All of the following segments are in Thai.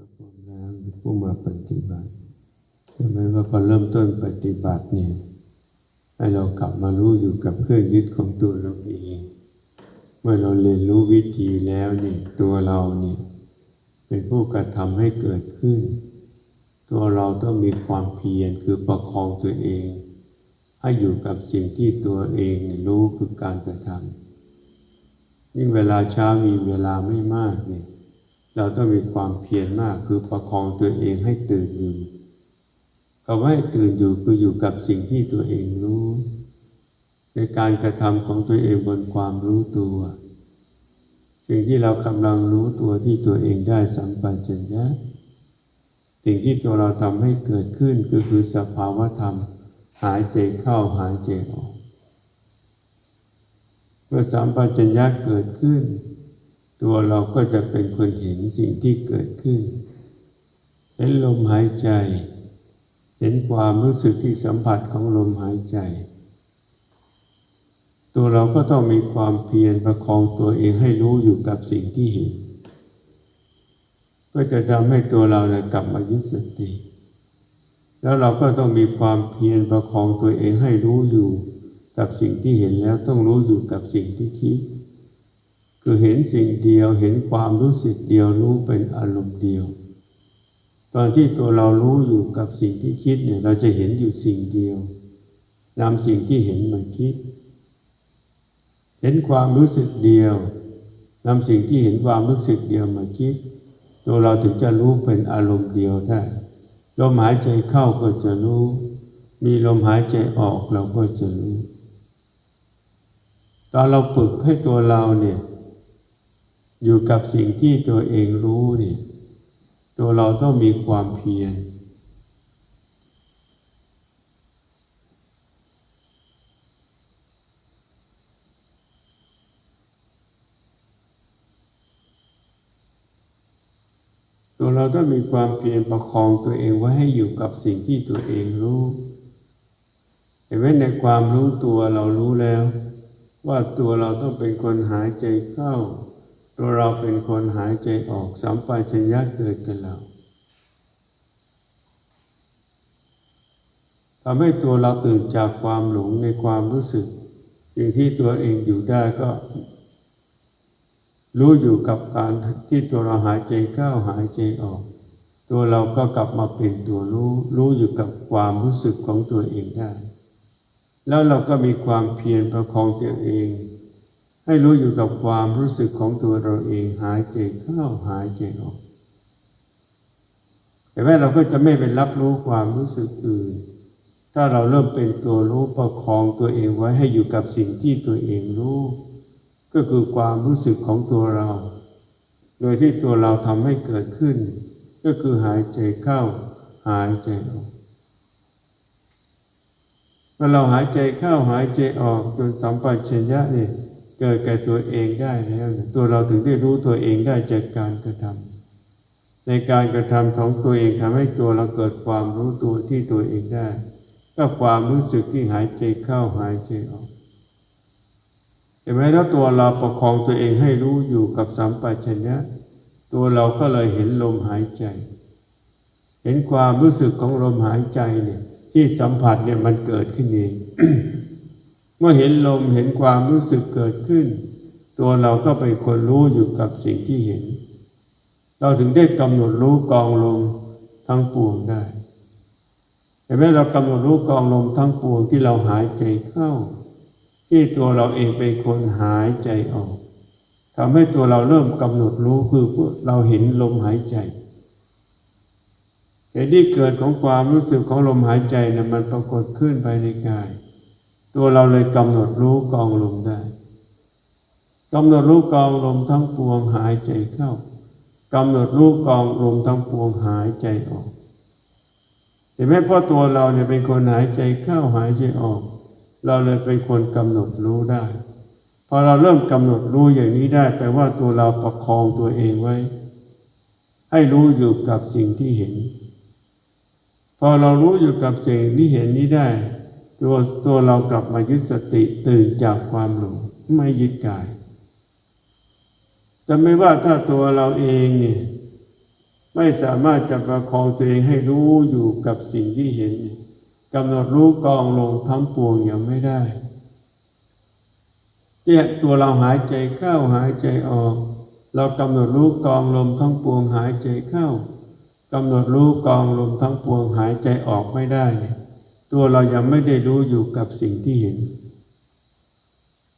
ก็พร้อมแล้วผู้มาปฏิบัติใช่ไมว่าพอเริ่มต้นปฏิบัติเนี่ยให้เรากลับมารู้อยู่กับเครื่องยึดของตัวเราเอง เมื่อเราเรียนรู้วิธีแล้วเนี่ยตัวเราเนี่ยเป็นผู้กระทำให้เกิดขึ้น ตัวเราต้องมีความเพียรคือประคองตัวเอง ให้อยู่กับสิ่งที่ตัวเองรู้คือการกระทำยิ่งเวลาเช้ามีเวลาไม่มากเนี่ย เราต้องมีความเพียรมากคือประคองตัวเองให้ตื่นอยู่คำว่าให้ตื่นอยู่คืออยู่กับสิ่งที่ตัวเองรู้ ในการกระทำของตัวเองบนความรู้ตัว สิ่งที่เรากำลังรู้ตัวที่ตัวเองได้สัมปชัญญะสิ่งที่ตัวเราทำให้เกิดขึ้นก็คือสภาวะธรรม หายใจเข้าหายใจออกเมื่อสัมปชัญญะเกิดขึ้น ตัวเราก็จะเป็นคนเห็นสิ่งที่เกิดขึ้น เห็นลมหายใจ เห็นความรู้สึกที่สัมผัสของลมหายใจ ตัวเราก็ต้องมีความเพียรประคองตัวเองให้รู้อยู่กับสิ่งที่เห็น ก็จะทำให้ตัวเราเนี่ยกลับมายึดสติแล้วเราก็ต้องมีความเพียรประคองตัวเองให้รู้อยู่กับสิ่งที่เห็นแล้วต้องรู้อยู่กับสิ่งที่คิด คือเห็นสิ่งเดียวเห็นความรู้สึกเดียวรู้เป็นอารมณ์เดียว ตอนที่ตัวเรารู้อยู่กับสิ่งที่คิดเนี่ยเราจะเห็นอยู่สิ่งเดียวนำสิ่งที่เห็นมาคิด เห็นความรู้สึกเดียวนำสิ่งที่เห็นความรู้สึกเดียวมาคิด ตัวเราถึงจะรู้เป็นอารมณ์เดียวได้ลมหายใจเข้าก็จะรู้ มีลมหายใจออกเราก็จะรู้ ตอนเราฝึกให้ตัวเราเนี่ย อยู่กับสิ่งที่ตัวเองรู้เนี่ยตัวเราต้องมีความเพียรตัวเราต้องมีความเพียรประคองตัวเองไว้ให้อยู่กับสิ่งที่ตัวเองรู้เห็นไหมในความรู้ตัวเรารู้แล้ว ว่าตัวเราต้องเป็นคนหายใจเข้า ตัวเราเป็นคนหายใจออกสัมปชัญญะเกิดกับเราทำให้ตัวเราตื่นจากความหลงในความรู้สึกสิ่งที่ตัวเองอยู่ได้ก็ รู้อยู่กับการที่ตัวเราหายใจเข้าหายใจออก ตัวเราก็กลับมาเป็นตัวรู้รู้อยู่กับความรู้สึกของตัวเองได้ แล้วเราก็มีความเพียรประคองตัวเอง ให้รู้อยู่กับความรู้สึกของตัวเราเองหายใจเข้าหายใจออกแต่ว่าเราก็จะไม่ไปรับรู้ความรู้สึกอื่น ถ้าเราเริ่มเป็นตัวรู้ประคองตัวเองไว้ให้อยู่กับสิ่งที่ตัวเองรู้ ก็คือความรู้สึกของตัวเรา โดยที่ตัวเราทำให้เกิดขึ้น ก็คือหายใจเข้า หายใจออกเมื่อเราหายใจเข้าหายใจออกจนสัมปชัญญะเนี่ย เกิดแก่ตัวเองได้แล้ว ตัวเราถึงได้รู้ตัวเองได้จากการกระทำในการกระทำของตัวเองทำให้ตัวเราเกิดความรู้ตัวที่ตัวเองได้ ก็ความรู้สึกที่หายใจเข้าหายใจออกเห็นไหมแล้วตัวเราประคองตัวเองให้รู้อยู่กับสัมปชัญญะตัวเราก็เลยเห็นลมหายใจ เห็นความรู้สึกของลมหายใจเนี่ยที่สัมผัสเนี่ยมันเกิดขึ้นเอง เมื่อเห็นลมเห็นความรู้สึกเกิดขึ้น ตัวเราก็เป็นคนรู้อยู่กับสิ่งที่เห็น เราถึงได้กำหนดรู้กองลมทั้งปวงได้เห็นไหมเรากำหนดรู้กองลมทั้งปวงที่เราหายใจเข้า ที่ตัวเราเองเป็นคนหายใจออกทำให้ตัวเราเริ่มกำหนดรู้คือเราเห็นลมหายใจเหตุที่เกิดของความรู้สึกของลมหายใจนี่ยมันปรากฏขึ้นภายในกาย ตัวเราเลยกำหนดรู้กองลมได้กำหนดรู้กองลมทั้งปวงหายใจเข้ากำหนดรู้กองลมทั้งปวงหายใจออกเห็นไหมเพราะตัวเราเนี่ยเป็นคนหายใจเข้าหายใจออก เราเลยเป็นคนกำหนดรู้ได้พอเราเริ่มกำหนดรู้อย่างนี้ได้แปลว่าตัวเราประคองตัวเองไว้ ให้รู้อยู่กับสิ่งที่เห็น พอเรารู้อยู่กับสิ่งที่เห็นนี้ได้ ตัวตัวเรากลับมายึดสติตื่นจากความหลงไม่ยึดกายจะไม่ว่าถ้าตัวเราเองเนี่ยไม่สามารถจะประคองตัวเองให้รู้อยู่กับสิ่งที่เห็นกำหนดรู้กองลงทั้งปวงยังไม่ได้เนี่ยตัวเราหายใจเข้าหายใจออก เรากำหนดรู้กองลมทั้งปวงหายใจเข้ากำหนดรู้กองลมทั้งปวงหายใจออกไม่ได้เนี่ย ตัวเรายังไม่ได้รู้อยู่กับสิ่งที่เห็น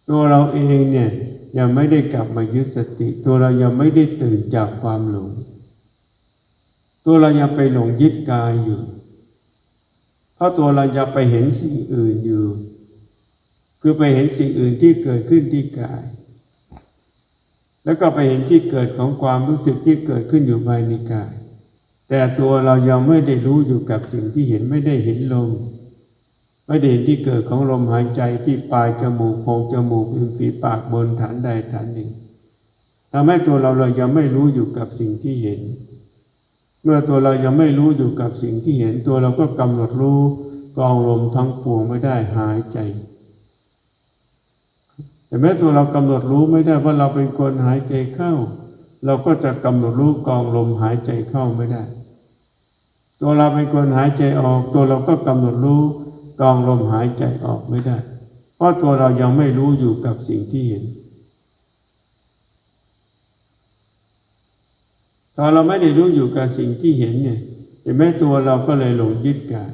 ตัวเราเองเนี่ยยังไม่ได้กลับมายึดสติ ตัวเรายังไม่ได้ตื่นจากความหลง ตัวเรายังไปหลงยึดกายอยู่ เพราะตัวเรายังไปเห็นสิ่งอื่นอยู่ คือไปเห็นสิ่งอื่นที่เกิดขึ้นที่กาย แล้วก็ไปเห็นที่เกิดของความรู้สึกที่เกิดขึ้นอยู่ภายในกาย แต่ตัวเรายังไม่ได้รู้อยู่กับสิ่งที่เห็นไม่ได้เห็นลม ไม่ได้เห็นที่เกิดของลมหายใจที่ปลายจมูกโพงจมูกริมฝีปากบนฐานใดฐานหนึ่งทำให้ตัวเราเรายังไม่รู้อยู่กับสิ่งที่เห็น เมื่อตัวเรายังไม่รู้อยู่กับสิ่งที่เห็นตัวเราก็กำหนดรู้กองลมทั้งปวงไม่ได้หายใจ แต่แม้ตัวเรากำหนดรู้ไม่ได้ว่าเราเป็นคนหายใจเข้า เราก็จะกำหนดรู้กองลมหายใจเข้าไม่ได้ ตัวเราเป็นคนหายใจออก ตัวเราก็กำหนดรู้ กองลมหายใจออกไม่ได้ เพราะตัวเรายังไม่รู้อยู่กับสิ่งที่เห็น ตอนเราไม่ได้รู้อยู่กับสิ่งที่เห็นเนี่ยเห็นไหมตัวเราก็เลยหลงยึดกาย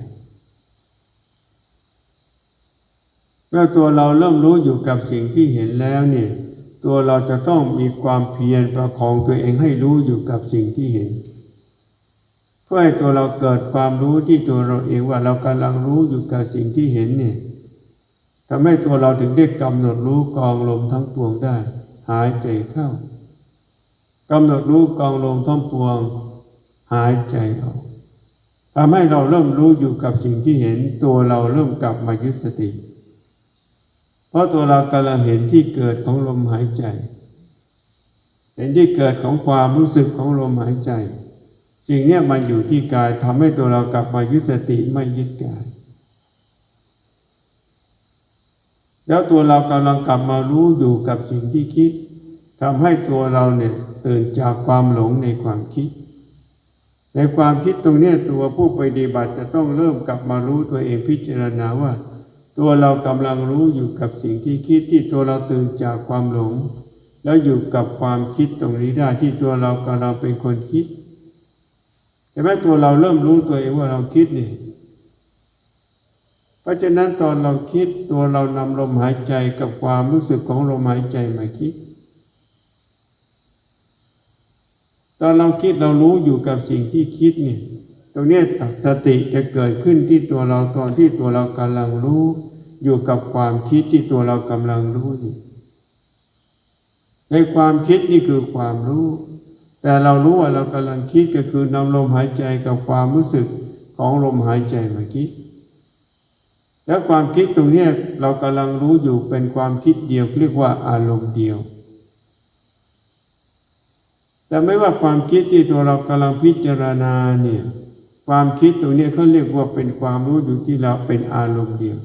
เมื่อตัวเราเริ่มรู้อยู่กับสิ่งที่เห็นแล้วเนี่ย ตัวเราจะต้องมีความเพียรประคองตัวเองให้รู้อยู่กับสิ่งที่เห็น เพื่อให้ตัวเราเกิดความรู้ที่ตัวเราเองว่าเรากำลังรู้อยู่กับสิ่งที่เห็นเนี่ยทำให้ตัวเราถึงได้กำหนดรู้กองลมทั้งปวงได้ หายใจเข้ากำหนดรู้กองลมทั้งปวง หายใจออกทำให้เราเริ่มรู้อยู่กับสิ่งที่เห็นตัวเราเริ่มกลับมายึดสติ เพราะตัวเรากำลังเห็นที่เกิดของลมหายใจ เห็นที่เกิดของความรู้สึกของลมหายใจ สิ่งนี้มันอยู่ที่กายทำให้ตัวเรากลับมายึดสติไม่ยึดกาย แล้วตัวเรากำลังกลับมารู้อยู่กับสิ่งที่คิดทำให้ตัวเราเนี่ยตื่นจากความหลงในความคิด ในความคิดตรงนี้ตัวผู้ปฏิบัติจะต้องเริ่มกลับมารู้ตัวเองพิจารณาว่า ตัวเรากำลังรู้อยู่กับสิ่งที่คิดที่ตัวเราตื่นจากความหลง แล้วอยู่กับความคิดตรงนี้ได้ที่ตัวเรากำลังเป็นคนคิด แต่แม้ตัวเราเริ่มรู้ตัวเองว่าเราคิดนี่เพราะฉะนั้นตอนเราคิดตัวเรานำลมหายใจกับความรู้สึกของลมหายใจมาคิด ตอนเราคิดเรารู้อยู่กับสิ่งที่คิดนี่ตรงนี้ตัสติจะเกิดขึ้นที่ตัวเราตอนที่ตัวเรากำลังรู้ อยู่กับความคิดที่ตัวเรากำลังรู้อยู่ในความคิดนี่คือความรู้ แต่เรารู้ว่าเรากำลังคิดก็คือนำลมหายใจกับความรู้สึกของลมหายใจมาคิด แล้วความคิดตรงนี้เรากำลังรู้อยู่เป็นความคิดเดียวเรียกว่าอารมณ์เดียว แต่ไม่ว่าความคิดที่ตัวเรากำลังพิจารณาเนี่ยความคิดตรงนี้เขาเรียกว่าเป็นความรู้อยู่ที่เราเป็นอารมณ์เดียว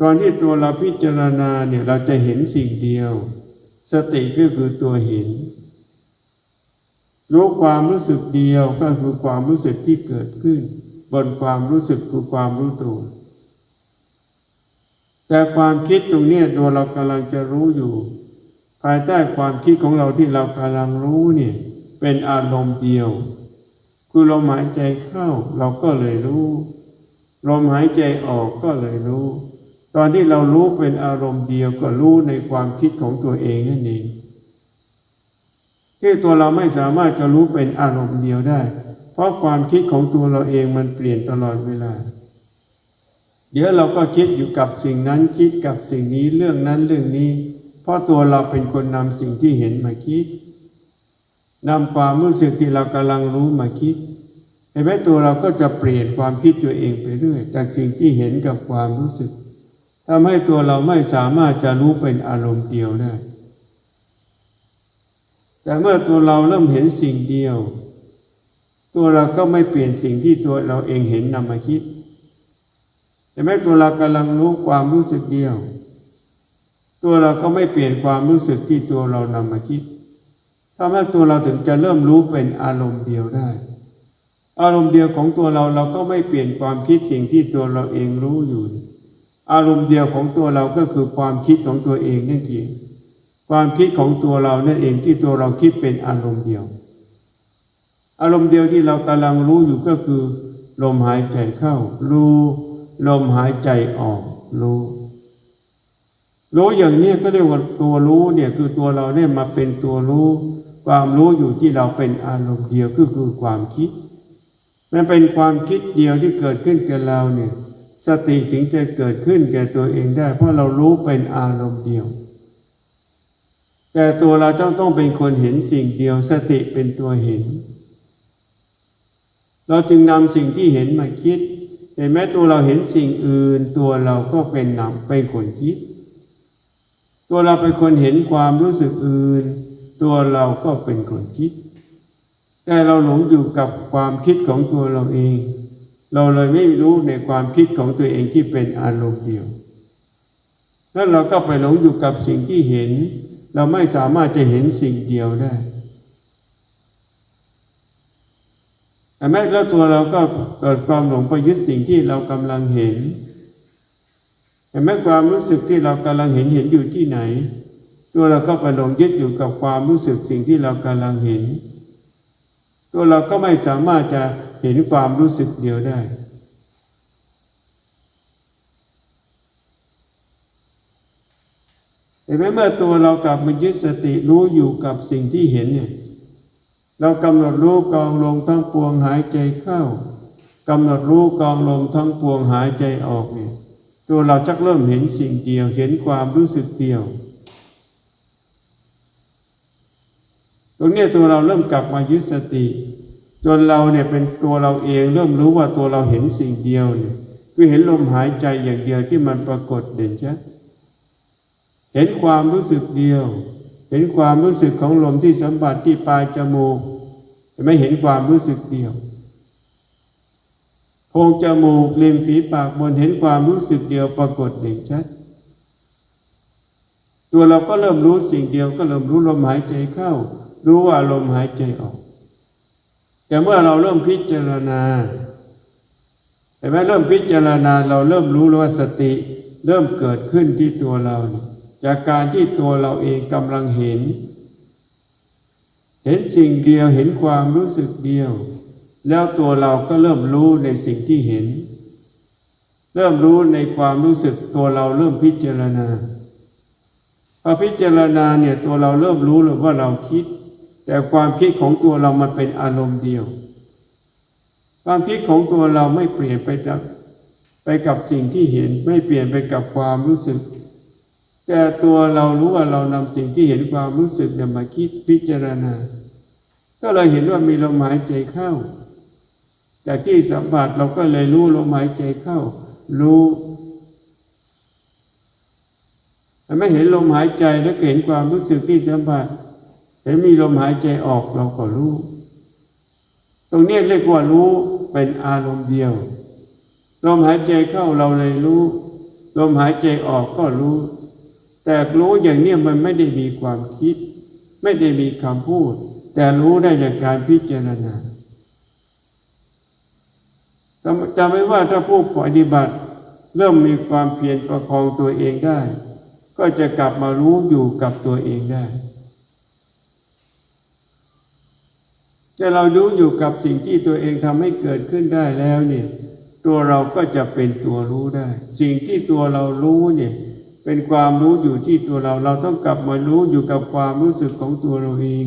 ตอนที่ตัวเราพิจารณาเนี่ยเราจะเห็นสิ่งเดียว สติก็คือตัวเห็น รู้ความรู้สึกเดียวก็คือความรู้สึกที่เกิดขึ้น บนความรู้สึกคือความรู้ตัวแต่ความคิดตรงนี้ตัวเรากำลังจะรู้อยู่ ภายใต้ความคิดของเราที่เรากำลังรู้เนี่ยเป็นอารมณ์เดียว คือลมหายใจเข้าเราก็เลยรู้ลมหายใจออกก็เลยรู้ ตอนที่เรารู้เป็นอารมณ์เดียวก็รู้ในความคิดของตัวเองนั่นเอง ที่ตัวเราไม่สามารถจะรู้เป็นอารมณ์เดียวได้ เพราะความคิดของตัวเราเองมันเปลี่ยนตลอดเวลา เดี๋ยวเราก็คิดอยู่กับสิ่งนั้นคิดกับสิ่งนี้เรื่องนั้นเรื่องนี้ เพราะตัวเราเป็นคนนำสิ่งที่เห็นมาคิดนำความรู้สึกที่เรากำลังรู้มาคิดเห็นไหมตัวเราก็จะเปลี่ยนความคิดตัวเองไปเรื่อยจากสิ่งที่เห็นกับความรู้สึกทำให้ตัวเราไม่สามารถจะรู้เป็นอารมณ์เดียวได้ แต่เมื่อตัวเราเริ่มเห็นสิ่งเดียว ตัวเราก็ไม่เปลี่ยนสิ่งที่ตัวเราเองเห็นนำมาคิดแต่แม้ตัวเรากำลังรู้ความรู้สึกเดียว ตัวเราก็ไม่เปลี่ยนความรู้สึกที่ตัวเรานำมาคิดทำให้ตัวเราถึงจะเริ่มรู้เป็นอารมณ์เดียวได้ อารมณ์เดียวของตัวเราเราก็ไม่เปลี่ยนความคิดสิ่งที่ตัวเราเองรู้อยู่ อารมณ์เดียวของตัวเราก็คือความคิดของตัวเองนั่นเอง ความคิดของตัวเรานั่นเองที่ตัวเราคิดเป็นอารมณ์เดียว อารมณ์เดียวที่เรากำลังรู้อยู่ก็คือ ลมหายใจเข้า รู้ ลมหายใจออก รู้ รู้อย่างนี้ก็เรียกว่าตัวรู้เนี่ยคือตัวเราเนี่ยมาเป็นตัวรู้ ความรู้อยู่ที่เราเป็นอารมณ์เดียวก็คือความคิดมันเป็นความคิดเดียวที่เกิดขึ้นกับเราเนี่ย สติถึงจะเกิดขึ้นแก่ตัวเองได้ เพราะเรารู้เป็นอารมณ์เดียว แต่ตัวเราต้องต้องเป็นคนเห็นสิ่งเดียวสติเป็นตัวเห็น เราจึงนำสิ่งที่เห็นมาคิดเห็นไหมตัวเราเห็นสิ่งอื่น ตัวเราก็เป็นนำเป็นคนคิด ตัวเราเป็นคนเห็นความรู้สึกอื่น ตัวเราก็เป็นคนคิด แต่เราหลงอยู่กับความคิดของตัวเราเอง เราเลยไม่รู้ในความคิดของตัวเองที่เป็นอารมณ์เดียวแล้วเราก็ไปหลงอยู่กับสิ่งที่เห็น เราไม่สามารถจะเห็นสิ่งเดียวได้แม้แล้วตัวเราก็เกิดความหลงไปยึดสิ่งที่เรากำลังเห็นแต่แม้ความรู้สึกที่เรากำลังเห็นเห็นอยู่ที่ไหน ตัวเราก็ไปหลงยึดอยู่กับความรู้สึกสิ่งที่เรากำลังเห็น ตัวเราก็ไม่สามารถจะเห็นความรู้สึกเดียวได้ แต่แม้เมื่อตัวเรากลับมายึดสติรู้อยู่กับสิ่งที่เห็นเนี่ยเรากำหนดรู้กองลงทั้งปวงหายใจเข้ากำหนดรู้กองลงทั้งปวงหายใจออกเนี่ยตัวเราจักเริ่มเห็นสิ่งเดียวเห็นความรู้สึกเดียว ตรงนี้ตัวเราเริ่มกลับมายึดสติ จนเราเนี่ยเป็นตัวเราเองเริ่มรู้ว่าตัวเราเห็นสิ่งเดียวเนี่ยคือเห็นลมหายใจอย่างเดียวที่มันปรากฏเด่นชัด เห็นความรู้สึกเดียว เห็นความรู้สึกของลมที่สัมผัสที่ปลายจมูกแต่ไม่เห็นความรู้สึกเดียวโพรงจมูกริมฝีปากบนเห็นความรู้สึกเดียวปรากฏเด่นชัด ตัวเราก็เริ่มรู้สิ่งเดียวก็เริ่มรู้ลมหายใจเข้า รู้ว่าลมหายใจออก แต่เมื่อเราเริ่มพิจารณาแต่แม้เริ่มพิจารณาเราเริ่มรู้แล้วว่าสติ เริ่มเกิดขึ้นที่ตัวเราเนี่ย จากการที่ตัวเราเองกำลังเห็น เห็นสิ่งเดียวเห็นความรู้สึกเดียว แล้วตัวเราก็เริ่มรู้ในสิ่งที่เห็น เริ่มรู้ในความรู้สึกตัวเราเริ่มพิจารณาพอพิจารณาเนี่ยตัวเราเริ่มรู้เลยว่าเราคิด แต่ความคิดของตัวเรามันเป็นอารมณ์เดียว ความคิดของตัวเราไม่เปลี่ยนไปกับไปกับสิ่งที่เห็น ไม่เปลี่ยนไปกับความรู้สึก แต่ตัวเรารู้ว่าเรานำสิ่งที่เห็นความรู้สึกเนี่ยมาคิดพิจารณา ก็เลยเห็นว่ามีลมหายใจเข้า จากที่สัมผัสเราก็เลยรู้ลมหายใจเข้า รู้ไม่เห็นลมหายใจแล้วเห็นความรู้สึกที่สัมผัสเห็นมีลมหายใจออกเราก็รู้ ตรงนี้เรียกว่ารู้เป็นอารมณ์เดียว ลมหายใจเข้าเราเลยรู้ ลมหายใจออกก็รู้ แต่รู้อย่างนี้มันไม่ได้มีความคิด ไม่ได้มีคำพูด แต่รู้ได้จากการพิจารณาจำไว้ว่าถ้าผู้ปฏิบัติ เริ่มมีความเพียรประคองตัวเองได้ ก็จะกลับมารู้อยู่กับตัวเองได้แต่เรารู้อยู่กับสิ่งที่ตัวเองทำให้เกิดขึ้นได้แล้วเนี่ย ตัวเราก็จะเป็นตัวรู้ได้ สิ่งที่ตัวเรารู้เนี่ย เป็นความรู้อยู่ที่ตัวเรา เราต้องกลับมารู้อยู่กับความรู้สึกของตัวเราเอง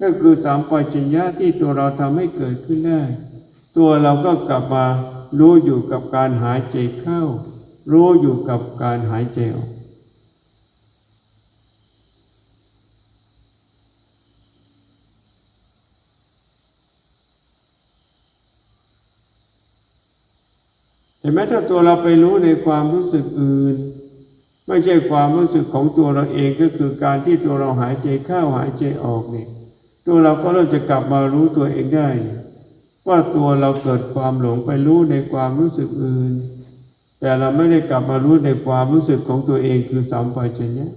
ก็คือสามปัญญาที่ตัวเราทำให้เกิดขึ้นได้ ตัวเราก็กลับมารู้อยู่กับการหายใจเข้า รู้อยู่กับการหายใจออกเห็นไหมถ้าตัวเราไปรู้ในความรู้สึกอื่น ไม่ใช่ความรู้สึกของตัวเราเองก็คือการที่ตัวเราหายใจเข้าหายใจออกเนี่ยตัวเราก็เริ่มจะกลับมารู้ตัวเองได้ ว่าตัวเราเกิดความหลงไปรู้ในความรู้สึกอื่น แต่เราไม่ได้กลับมารู้ในความรู้สึกของตัวเองคือสัมปชัญญะ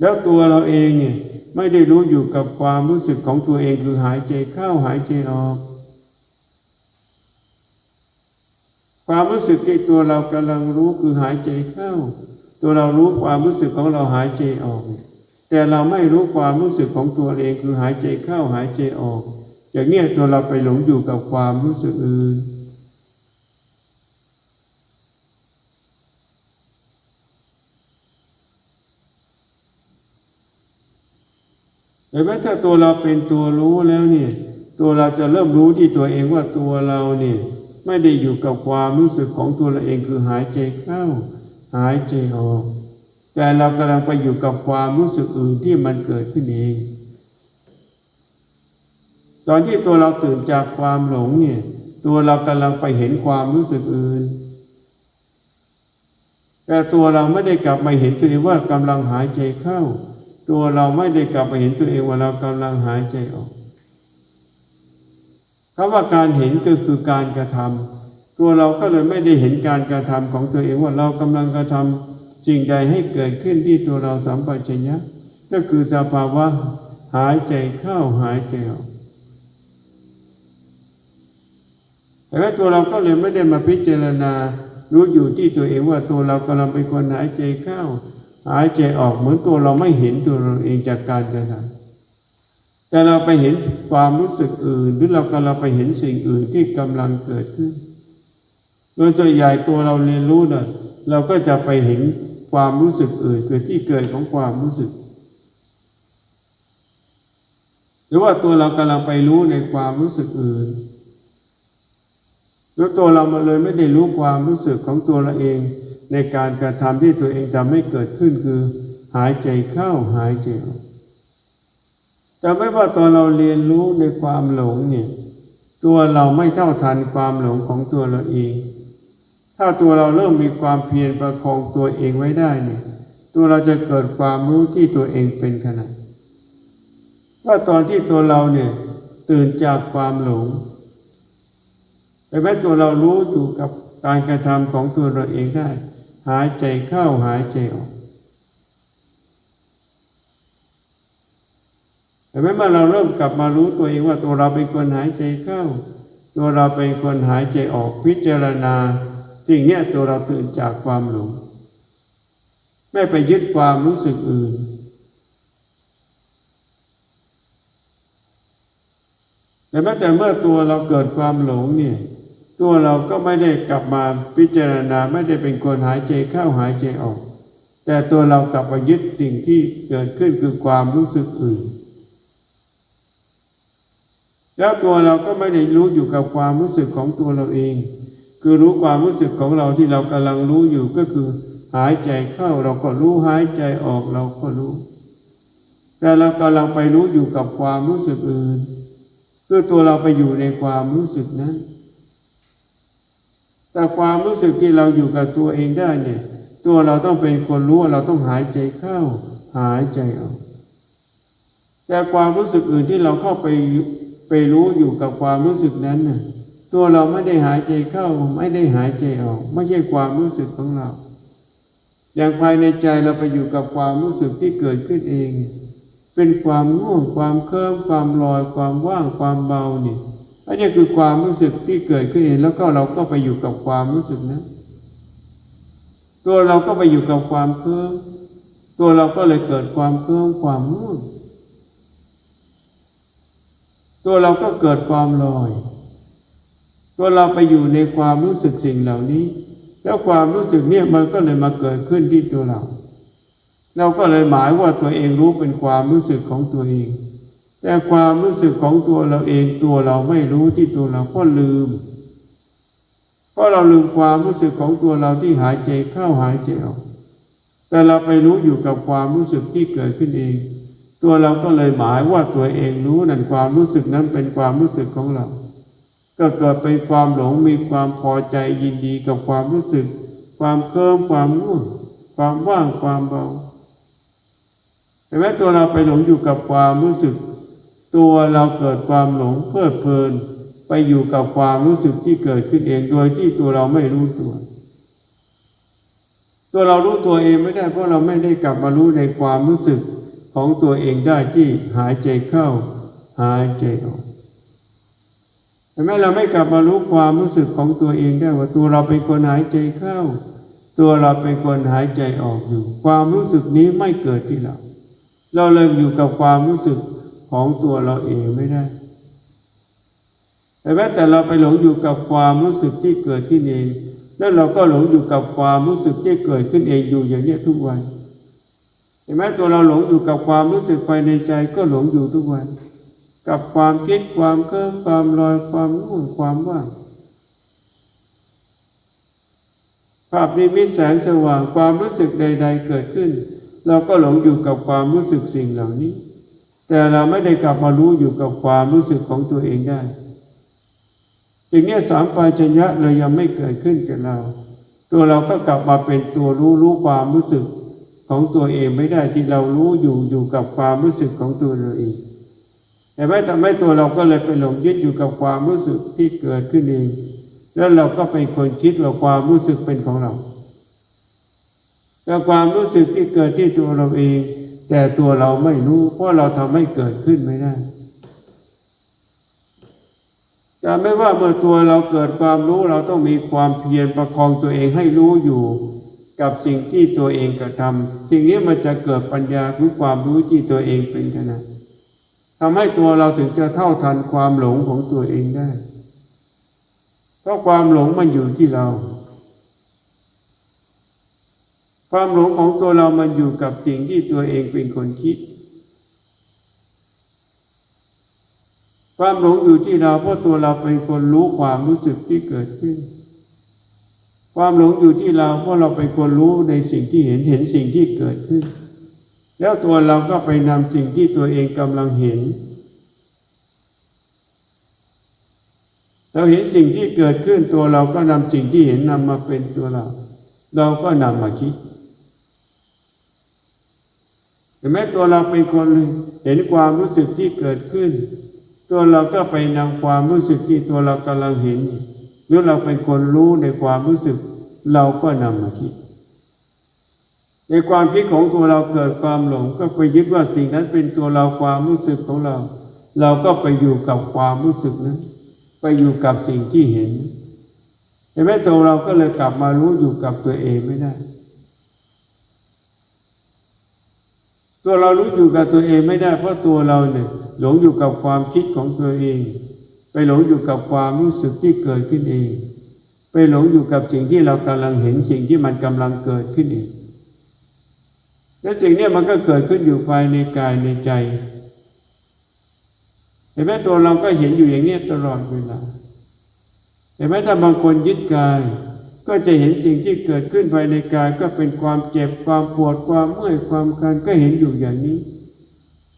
แล้วตัวเราเองเนี่ยไม่ได้รู้อยู่กับความรู้สึกของตัวเองคือหายใจเข้าหายใจออก ความรู้สึกที่ตัวเรากำลังรู้คือหายใจเข้า ตัวเรารู้ความรู้สึกของเราหายใจออก แต่เราไม่รู้ความรู้สึกของตัวเองคือหายใจเข้าหายใจออกจากเนี้ยตัวเราไปหลงอยู่กับความรู้สึกอื่นแต่ว่าถ้าตัวเราเป็นตัวรู้แล้วเนี่ย ตัวเราจะเริ่มรู้ที่ตัวเองว่าตัวเราเนี่ย ไม่ได้อยู่กับความรู้สึกของตัวเราเองคือหายใจเข้า หายใจออก แต่เรากำลังไปอยู่กับความรู้สึกอื่นที่มันเกิดขึ้นเอง ตอนที่ตัวเราตื่นจากความหลงเนี่ย ตัวเรากำลังไปเห็นความรู้สึกอื่น แต่ตัวเราไม่ได้กลับมาเห็นตัวเองว่ากำลังหายใจเข้า ตัวเราไม่ได้กลับมาเห็นตัวเองว่าเรากำลังหายใจออก คำว่าการเห็นก็คือการกระทำตัวเราก็เลยไม่ได้เห็นการกระทำของตัวเองว่าเรากำลังกระทำสิ่งใดให้เกิดขึ้นที่ตัวเราสัมปชัญญะก็คือสภาวะหายใจเข้าหายใจออกแต่ว่าตัวเราก็เลยไม่ได้มาพิจารณารู้อยู่ที่ตัวเองว่าตัวเรากำลังเป็นคนหายใจเข้า หายใจออกเหมือนตัวเราไม่เห็นตัวเราเองจากการกระทำ แต่เราไปเห็นความรู้สึกอื่น หรือเรากำลังไปเห็นสิ่งอื่นที่กำลังเกิดขึ้นโดยส่วนใหญ่ตัวเราเรียนรู้เนี่ยเราก็จะไปเห็นความรู้สึกอื่นเกิดที่เกิดของความรู้สึก หรือว่าตัวเรากำลังไปรู้ในความรู้สึกอื่นแล้วตัวเรามาเลยไม่ได้รู้ความรู้สึกของตัวเราเอง ในการกระทำที่ตัวเองทำให้เกิดขึ้นคือ หายใจเข้าหายใจออก แต่ไม่ว่าตอนเราเรียนรู้ในความหลงเนี่ยตัวเราไม่เท่าทันความหลงของตัวเราเอง ถ้าตัวเราเริ่มมีความเพียรประคองตัวเองไว้ได้เนี่ย ตัวเราจะเกิดความรู้ที่ตัวเองเป็นขณะว่าตอนที่ตัวเราเนี่ยตื่นจากความหลงแต่แม้ตัวเรารู้อยู่กับการกระทำของตัวเราเองได้ หายใจเข้าหายใจออก แต่แม้เมื่อเราเริ่มกลับมารู้ตัวเองว่าตัวเราเป็นคนหายใจเข้า ตัวเราเป็นคนหายใจออกพิจารณาสิ่งนี้ตัวเราตื่นจากความหลงไม่ไปยึดความรู้สึกอื่น แต่แม้แต่เมื่อตัวเราเกิดความหลงเนี่ย ตัวเราก็ไม่ได้กลับมาพิจารณาไม่ได้เป็นคนหายใจเข้าหายใจออก แต่ตัวเรากลับมายึดสิ่งที่เกิดขึ้นคือความรู้สึกอื่น แล้วตัวเราก็ไม่ได้รู้อยู่กับความรู้สึกของตัวเราเอง คือรู้ความรู้สึกของเราที่เรากำลังรู้อยู่ก็คือ หายใจเข้าเราก็รู้หายใจออกเราก็รู้ แต่เรากำลังไปรู้อยู่กับความรู้สึกอื่นคือตัวเราไปอยู่ในความรู้สึกนั้น แต่ความรู้สึกที่เราอยู่กับตัวเองได้เนี่ย ตัวเราต้องเป็นคนรู้ว่าเราต้องหายใจเข้า หายใจออก แต่ความรู้สึกอื่นที่เราเข้าไป ไปรู้อยู่กับความรู้สึกนั้นน่ะตัวเราไม่ได้หายใจเข้าไม่ได้หายใจออก ไม่ใช่ความรู้สึกของเรา อย่างภายในใจเราไปอยู่กับความรู้สึกที่เกิดขึ้นเอง เป็นความง่วงความเคลิ้มความลอยความว่างความเบาเนี่อันนี้คือความรู้สึกที่เกิดขึ้นเองแล้วก็เราก็ไปอยู่กับความรู้สึกนั้นตัวเราก็ไปอยู่กับความเคลิ้มตัวเราก็เลยเกิดความเคลิ้มความง่วง ตัวเราก็เกิดความลอย ตัวเราไปอยู่ในความรู้สึกสิ่งเหล่านี้ แล้วความรู้สึกเนี่ยมันก็เลยมาเกิดขึ้นที่ตัวเรา เราก็เลยหมายว่าตัวเองรู้เป็นความรู้สึกของตัวเอง แต่ความรู้สึกของตัวเราเองตัวเราไม่รู้ที่ตัวเราก็ลืมเพราะเราลืมความรู้สึกของตัวเราที่หายใจเข้าหายใจออก แต่เราไปรู้อยู่กับความรู้สึกที่เกิดขึ้นเอง ตัวเราก็เลยหมายว่าตัวเองรู้นั่นความรู้สึกนั้นเป็นความรู้สึกของเรา ก็เกิดเป็นความหลงมีความพอใจยินดีกับความรู้สึก ความเคลิ้มความง่วงความว่างความเบาแต่แม้ตัวเราไปหลงอยู่กับความรู้สึก ตัวเราเกิดความหลงเพลิดเพลิน ไปอยู่กับความรู้สึกที่เกิดขึ้นเองโดยที่ตัวเราไม่รู้ตัว ตัวเรารู้ตัวเองไม่ได้เพราะเราไม่ได้กลับมารู้ในความรู้สึก ของตัวเองได้ที่หายใจเข้า หายใจออกแต่แม้เราไม่กลับมารู้ความรู้สึกของตัวเองได้ว่าตัวเราเป็นคนหายใจเข้า ตัวเราเป็นคนหายใจออกอยู่ ความรู้สึกนี้ไม่เกิดที่เรา เราเลยอยู่กับความรู้สึกของตัวเราเองไม่ได้ แต่แม้แต่เราไปหลงอยู่กับความรู้สึกที่เกิดขึ้นเอง แล้วเราก็หลงอยู่กับความรู้สึกที่เกิดขึ้นเองอยู่อย่างนี้ทุกวันเห็นไหมตัวเราหลงอยู่กับความรู้สึกภายในใจก็หลงอยู่ทุกวัน กับความคิดความเคลิ้มความลอยความง่วงความว่างภาพนิมิตแสงสว่างความรู้สึกใด ๆ เกิดขึ้น เราก็หลงอยู่กับความรู้สึกสิ่งเหล่านี้ แต่เราไม่ได้กลับมารู้อยู่กับความรู้สึกของตัวเองได้จึงนี่ยสามปาชัญญะเลยยังไม่เกิดขึ้นกับเรา ตัวเราก็กลับมาเป็นตัวรู้รู้ความรู้สึก ของตัวเองไม่ได้ที่เรารู้อยู่อยู่กับความรู้สึกของตัวเราเองแต่ไม่ทำให้ตัวเราก็เลยไปหลงยึดอยู่กับความรู้สึกที่เกิดขึ้นเอง แล้วเราก็เป็นคนคิดว่าความรู้สึกเป็นของเราแต่ความรู้สึกที่เกิดที่ตัวเราเอง แต่ตัวเราไม่รู้ เพราะเราทำให้เกิดขึ้นไม่ได้แต่ไม่ว่าเมื่อตัวเราเกิดความรู้เราต้องมีความเพียรประคองตัวเองให้รู้อยู่ กับสิ่งที่ตัวเองกระทำสิ่งนี้มันจะเกิดปัญญาคือความรู้ที่ตัวเองเป็นขณะทำให้ตัวเราถึงจะเท่าทันความหลงของตัวเองได้ เพราะความหลงมันอยู่ที่เรา ความหลงของตัวเรามันอยู่กับสิ่งที่ตัวเองเป็นคนคิด ความหลงอยู่ที่เราเพราะตัวเราเป็นคนรู้ความรู้สึกที่เกิดขึ้น ความหลงอยู่ที่เราเพราะเราเป็นคนรู้ในสิ่งที่เห็นเห็นสิ่งที่เกิดขึ้น แล้วตัวเราก็ไปนำสิ่งที่ตัวเองกำลังเห็น เราเห็นสิ่งที่เกิดขึ้นตัวเราก็นำสิ่งที่เห็นนำมาเป็นตัวเรา เราก็นำมาคิดเห็นไหมตัวเราเป็นคนเห็นความรู้สึกที่เกิดขึ้น ตัวเราก็ไปนำความรู้สึกที่ตัวเรากำลังเห็น หรือเราเป็นคนรู้ในความรู้สึก เราก็นำมาคิด ในความคิดของตัวเราเกิดความหลง ก็ไปยึดว่าสิ่งนั้นเป็นตัวเราความรู้สึกของเรา เราก็ไปอยู่กับความรู้สึกนั้น ไปอยู่กับสิ่งที่เห็นเห็นไหมตัวเราก็เลยกลับมารู้อยู่กับตัวเองไม่ได้ตัวเรารู้อยู่กับตัวเองไม่ได้เพราะตัวเราเนี่ยหลงอยู่กับความคิดของตัวเอง หลงอยู่กับความรู้สึกที่เกิดขึ้นเอง ไปหลงอยู่กับสิ่งที่เรากำลังเห็นสิ่งที่มันกำลังเกิดขึ้นเองและสิ่งนี้มันก็เกิดขึ้นอยู่ภายในกายในใจเห็นไหมตัวเราก็เห็นอยู่อย่างนี้ตลอดเวลาเห็นไหมถ้าบางคนยึดกาย ก็จะเห็นสิ่งที่เกิดขึ้นภายในกายก็เป็นความเจ็บความปวดความเมื่อยความคันก็เห็นอยู่อย่างนี้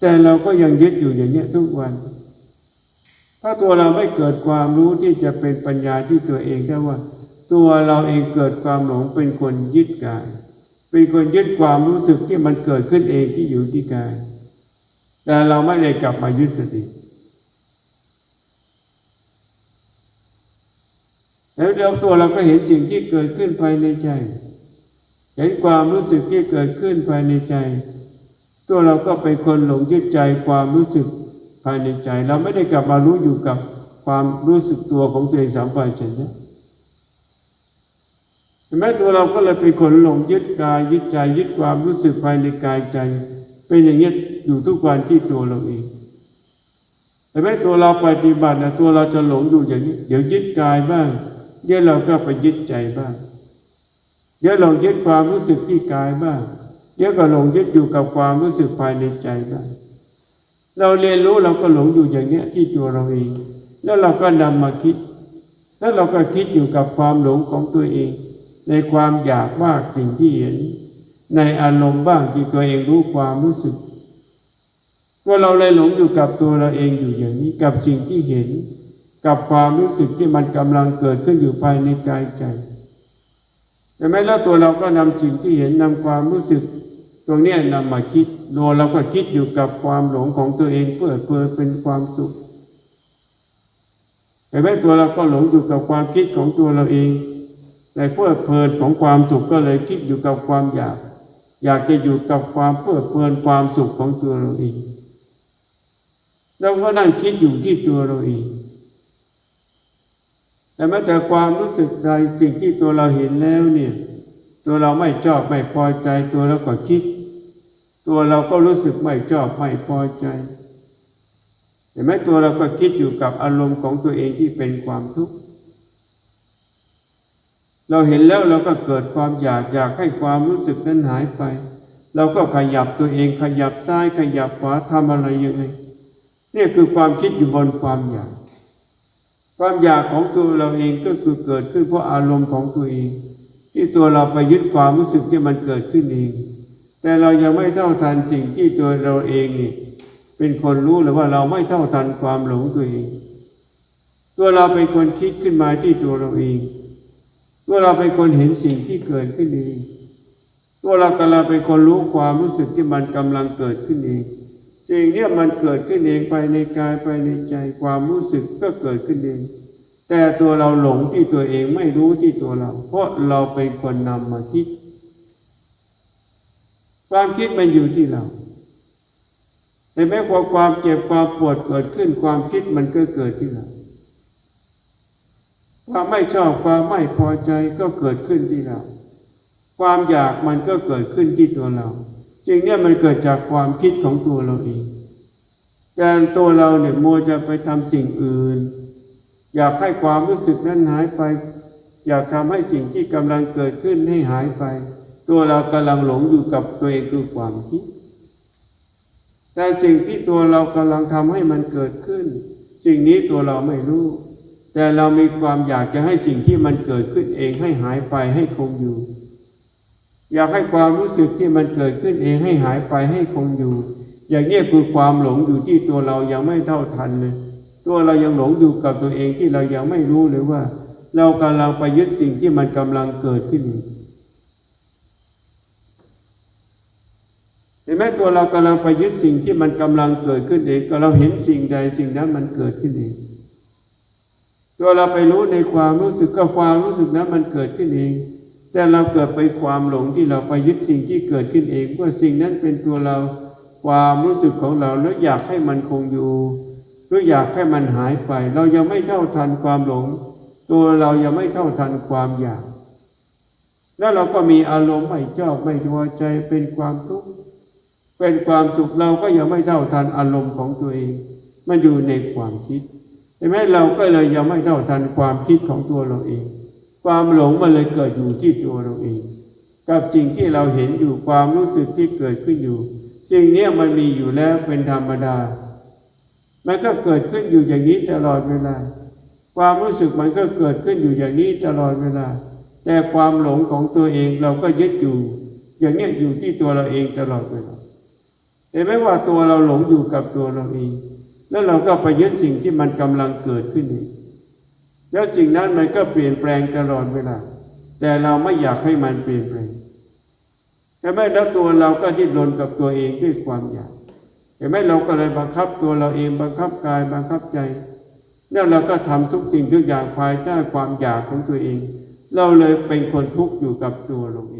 แต่เราก็ยังยึดอยู่อย่างนี้ทุกวัน ถ้าตัวเราไม่เกิดความรู้ที่จะเป็นปัญญาที่ตัวเองได้ว่า ตัวเราเองเกิดความหลงเป็นคนยึดกาย เป็นคนยึดความรู้สึกที่มันเกิดขึ้นเองที่อยู่ที่กาย แต่เราไม่ได้กลับมายึดสติแล้วเดี๋ยวตัวเราก็เห็นสิ่งที่เกิดขึ้นภายในใจ เห็นความรู้สึกที่เกิดขึ้นภายในใจ ตัวเราก็เป็นคนหลงยึดใจความรู้สึก ภายในใจ เราไม่ได้กลับมารู้อยู่กับความรู้สึกตัวของตัวเองสามปัญญะเห็นไหมตัวเราก็เลยเป็นคนหลงยึดกายยึดใจยึดความรู้สึกภายในกายใจ เป็นอย่างนี้อยู่ทุกวันที่ตัวเราเองเห็นไหมตัวเราปฏิบัตินะตัวเราจะหลงอยู่อย่างนี้ เดี๋ยวยึดกายบ้างเดี๋ยวเราก็ไปยึดใจบ้างเดี๋ยวหลงยึดความรู้สึกที่กายบ้างเดี๋ยวก็หลงยึดอยู่กับความรู้สึกภายในใจบ้าง เราเรียนรู้เราก็หลงอยู่อย่างเนี้ยที่ตัวเราเองแล้วเราก็นำมาคิด แล้วเราก็คิดอยู่กับความหลงของตัวเอง ในความอยากมาสิ่งที่เห็น ในอารมณ์บ้างที่ตัวเองรู้ความรู้สึกว่าเราเลยหลงอยู่กับตัวเราเองอยู่อย่างนี้กับสิ่งที่เห็น กับความรู้สึกที่มันกำลังเกิดขึ้นอยู่ภายในกายใจแต่ไม่แล้วตัวเราก็นำสิ่งที่เห็นนำความรู้สึก ตรงนี้ยนำมาคิด โดยเราก็คิดอยู่กับความหลงของตัวเองเพื่อเพื่อเป็นความสุขแต่แม้ตัวเราก็หลงอยู่กับความคิดของตัวเราเองในเพลิดเพลินของความสุขก็เลยคิดอยู่กับความอยาก อยากจะอยู่กับความเพลิดเพลินความสุขของตัวเราเองเราก็นั่งคิดอยู่ที่ตัวเราเอง แต่แม้แต่ความรู้สึกใดสิ่งที่ตัวเราเห็นแล้วเนี่ย ตัวเราไม่ชอบไม่พอใจตัวเราก็คิด ตัวเราก็รู้สึกไม่ชอบไม่พอใจเห็นไหมตัวเราก็คิดอยู่กับอารมณ์ของตัวเองที่เป็นความทุกข์เราเห็นแล้วเราก็เกิดความอยากอยากให้ความรู้สึกนั้นหายไป เราก็ขยับตัวเองขยับซ้ายขยับขวาทำอะไรยังไงนี่คือความคิดอยู่บนความอยาก ความอยากของตัวเราเองก็คือเกิดขึ้นเพราะอารมณ์ของตัวเอง ที่ตัวเราไปยึดความรู้สึกที่มันเกิดขึ้นเอง แต่เรายังไม่เท่าทันสิ่งที่ตัวเราเองนี่เป็นคนรู้หรือว่าเราไม่เท่าทันความหลงตัวเอง ตัวเราเป็นคนคิดขึ้นมาที่ตัวเราเอง ตัวเราเป็นคนเห็นสิ่งที่เกิดขึ้นเองตัวเรากำลังเป็นคนรู้ความรู้สึกที่มันกำลังเกิดขึ้นเอง สิ่งเนี้ยมันเกิดขึ้นเองไปในกายไปในใจความรู้สึกก็เกิดขึ้นเอง แต่ตัวเราหลงที่ตัวเองไม่รู้ที่ตัวเรา เพราะเราเป็นคนนำมาคิด ความคิดมันอยู่ที่เราเห็นไหมพอความเจ็บความปวดเกิดขึ้นความคิดมันก็เกิดที่เราความไม่ชอบความไม่พอใจก็เกิดขึ้นที่เรา ความอยากมันก็เกิดขึ้นที่ตัวเราสิ่งนี้มันเกิดจากความคิดของตัวเราเองแต่ตัวเราเนี่ยมัวจะไปทำสิ่งอื่น อยากให้ความรู้สึกนั้นหายไป อยากทำให้สิ่งที่กำลังเกิดขึ้นให้หายไป ตัวเรากำลังหลงอยู่กับตัวเองคือความคิด แต่สิ่งที่ตัวเรากำลังทำให้มันเกิดขึ้น สิ่งนี้ตัวเราไม่รู้ แต่เรามีความอยากจะให้สิ่งที่มันเกิดขึ้นเองให้หายไปให้คงอยู่ อยากให้ความรู้สึกที่มันเกิดขึ้นเองให้หายไปให้คงอยู่ อย่างนี้คือความหลงอยู่ที่ตัวเรายังไม่เท่าทันเลยตัวเรายังหลงอยู่กับตัวเองที่เรายังไม่รู้เลยว่า เรากำลังไปยึดสิ่งที่มันกำลังเกิดขึ้นอยู่ ห็นไหมตัวเรากำลังไปยึดสิ่งที่มันกำลังเกิดขึ้นเองก็เราเห็นสิ่งใดสิ่งนั้นมันเกิดขึ้นเองตัวเราไปรู้ในความรู้สึกก็ความรู้สึกนั้นมันเกิดขึ้นเอง แต่เราเกิดไปความหลงที่เราไปยึดสิ่งที่เกิดขึ้นเองว่าสิ่งนั้นเป็นตัวเราความรู้สึกของเราแล้วอยากให้มันคงอยู่หรืออยากให้มันหายไป เรายังไม่เท่าทันความหลง ตัวเรายังไม่เท่าทันความอยาก แล้วเราก็มีอารมณ์ไม่ชอบไม่พอใจเป็นความทุกข์ เป็นความสุขเราก็ยังไม่เท่าทันอารมณ์ของตัวเอง มันอยู่ในความคิดเห็นไหมเราก็เลยยังไม่เท่าทันความคิดของตัวเราเอง ความหลงมันเลยเกิดอยู่ที่ตัวเราเอง กับสิ่งที่เราเห็นอยู่ความรู้สึกที่เกิดขึ้นอยู่ สิ่งนี้มันมีอยู่แล้วเป็นธรรมดา มันก็เกิดขึ้นอยู่อย่างนี้ตลอดเวลา ความรู้สึกมันก็เกิดขึ้นอยู่อย่างนี้ตลอดเวลา แต่ความหลงของตัวเองเราก็ยึดอยู่ อย่างนี้อยู่ที่ตัวเราเองตลอดเวลา เห็นไหมว่าตัวเราหลงอยู่กับตัวเราเอง แล้วเราก็ไปยึดสิ่งที่มันกำลังเกิดขึ้นเองแล้วสิ่งนั้นมันก็เปลี่ยนแปลงตลอดเวลา แต่เราไม่อยากให้มันเปลี่ยนแปลงเห็นไหมแล้วตัวเราก็ดิ้นรนกับตัวเองด้วยความอยากเห็นไหมเราก็เลยบังคับตัวเราเองบังคับกายบังคับใจ แล้วเราก็ทำทุกสิ่งทุกอย่างภายใต้ความอยากของตัวเอง เราเลยเป็นคนทุกข์อยู่กับตัวเราเอง